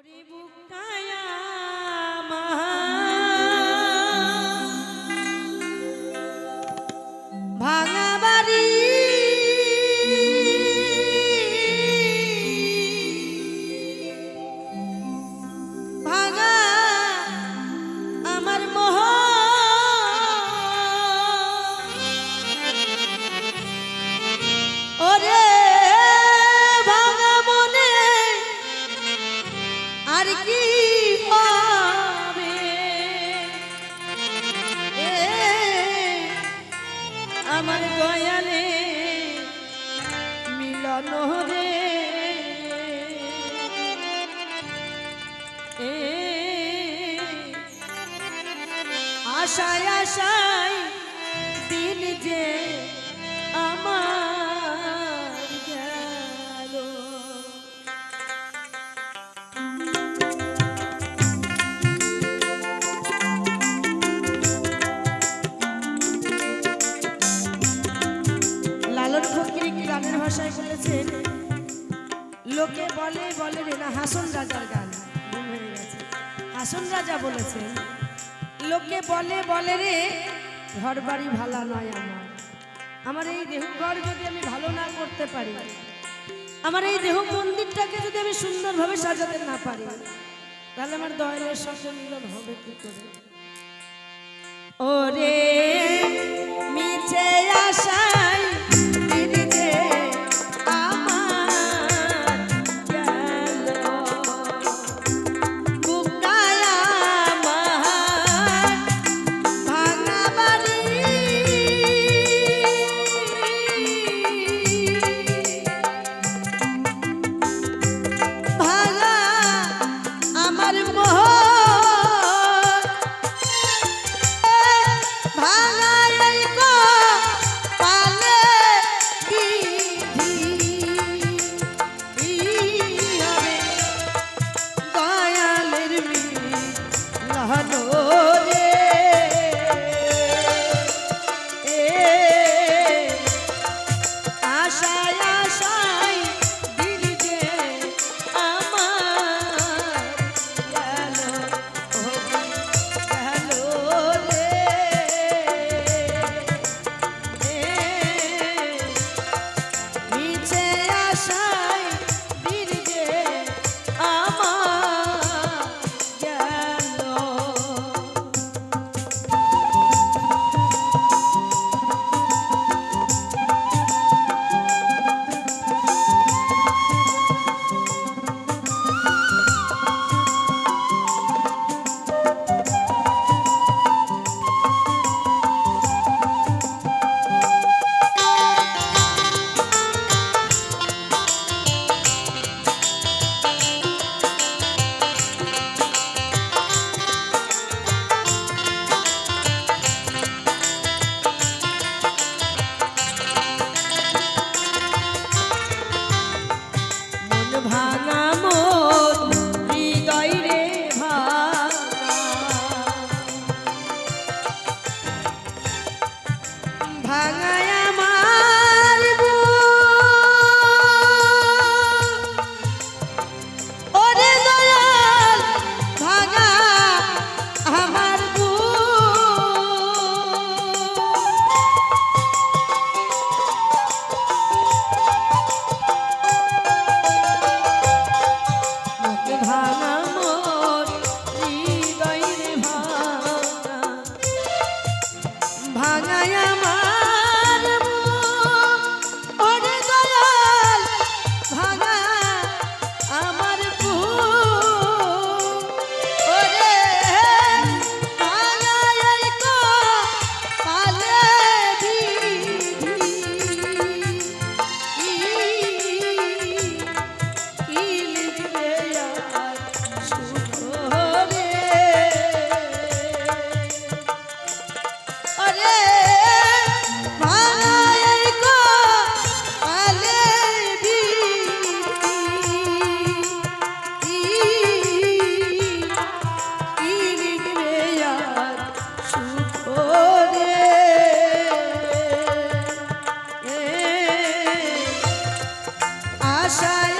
ওরে বুকায়া আশায় আশায় দিন যে আমার গেল। লালন ফকির গানের ভাষায় বলেছেন, লোকে বলে বলে রে না, হাসন রাজার গান। হাসন রাজা বলেছেন, লোকে বলে বলে রে ঘর বাড়ি ভালো নয় আমার। আমার এই দেহ ঘর যদি আমি ভালো না করতে পারি, আমার এই দেহ মন্দিরটাকে যদি আমি সুন্দরভাবে সাজাতে না পারি, তাহলে আমার দয়ালের সঙ্গে মিলন হবে কি করে? ওরে মিছে আশায় আশায়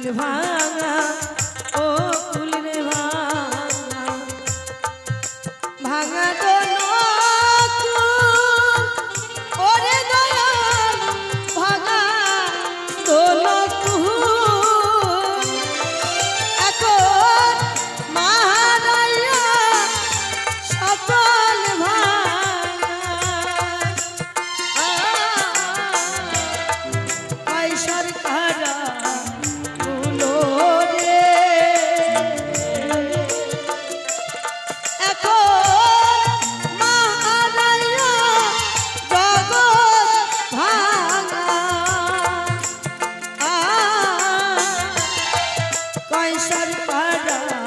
喜欢。সংসার পাড়া।